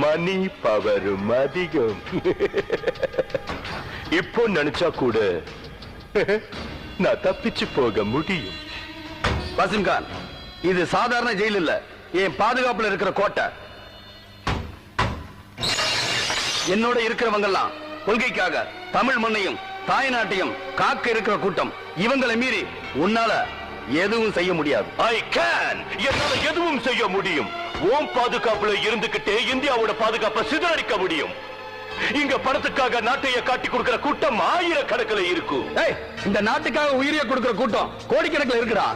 மணி பவரும் அதிகம். இப்போ நினைச்சா கூட நான் தப்பிச்சு போக முடியும். வசீம் கான் இது சாதாரண ஜெயில் இல்ல. என் பாதுகாப்புல இருக்கிற கோட்டை. என்னோட இருக்கிறவங்க எல்லாம் கொள்கைக்காக தமிழ் மண்ணையும் தாய் நாட்டையும் காக்க இருக்கிற கூட்டம். இவங்களை மீறி உன்னால எதுவும் செய்ய முடியாது. ஐ கேன் என்னால எதுவும் செய்ய முடியும். ஓம் பாதுகாப்புல இருந்துகிட்டே இந்தியாவோட பாதுகாப்பை சிதறடிக்க முடியும். இங்க பணத்துக்காக நாட்டைய காட்டி கொடுக்கிற கூட்டம் ஆயிரக்கணக்கில் இருக்கும். இந்த நாட்டுக்காக உயிரிய கொடுக்கிற கூட்டம் கோடிக்கணக்கில் இருக்குடா.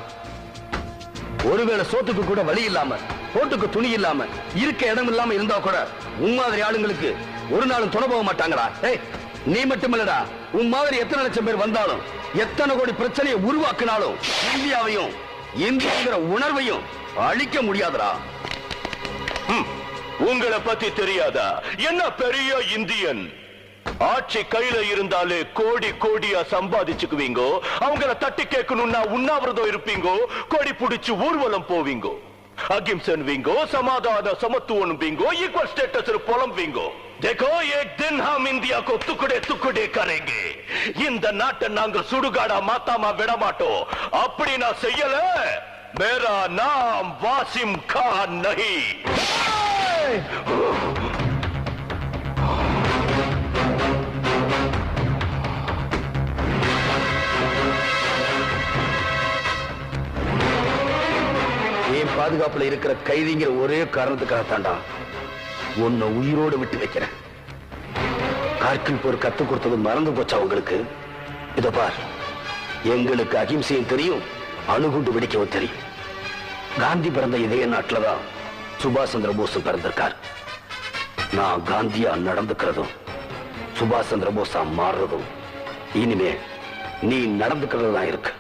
ஒருவேளை சோத்துக்கு கூட வழி இல்லாம போட்டுக்கு துணி இல்லாம இருக்க இடம் இல்லாம இருந்தா கூட உன் மாதிரி ஆளுங்களுக்கு ஒரு நாளும் துணை போக மாட்டாங்கடா. ஏய் நீ மட்டும் இல்லடா உன் மாதிரி எத்தனை லட்சம் பேர் வந்தாலும் எத்தனை கோடி பிரச்சனையை உருவாக்கினாலும் இந்தியாவையும் இந்தியாங்கிற உணர்வையும் அழிக்க முடியாதுடா. உங்களை பத்தி தெரியாதா என்ன பெரிய இந்தியன் ஆட்சி கையில இருந்தாலே கோடி கோடியா சம்பாதிச்சுக்குவீங்கோ அவங்கள தட்டி கேட்கணும்னா உண்ணாவிரதம் இருப்பீங்கோ கொடி புடிச்சு ஊர்வலம் போவீங்கோ அகிம்சன் வீங்கோ சமாதான சமத்துவம் வீங்கோ ஈக்குவல் ஸ்டேட்டஸ் புலம்புவீங்கோ देखो एक दिन हम इंडिया को टुकड़े टुकड़े करेंगे இந்த நாட்டை நாங்க சுடுகாடா மாத்தாமா விட மாட்டோம் அப்படி நான் செய்யல மேரா நாம் வாசிம் கான் நஹி என் பாதுகாப்புல இருக்கிற கைதிங்கிற ஒரே காரணத்துக்காக தாண்டா உன்னை உயிரோடு விட்டு வைக்கிறேன். கார்கில் போர் கத்து கொடுத்தது மறந்து போச்சா உங்களுக்கு? இத பார். எங்களுக்கு அகிம்சையும் தெரியும் அணுகுண்டு வெடிக்கவும் தெரியும். காந்தி பிறந்த இதே நாட்டில்தான் சுபாஷ் சந்திர போஸும் பிறந்திருக்கார். நான் காந்தியா நடந்துக்கிறதும் சுபாஷ் சந்திர போஸா மாறுறதும் இனிமே நீ நடந்துக்கிறது தான் இருக்கு.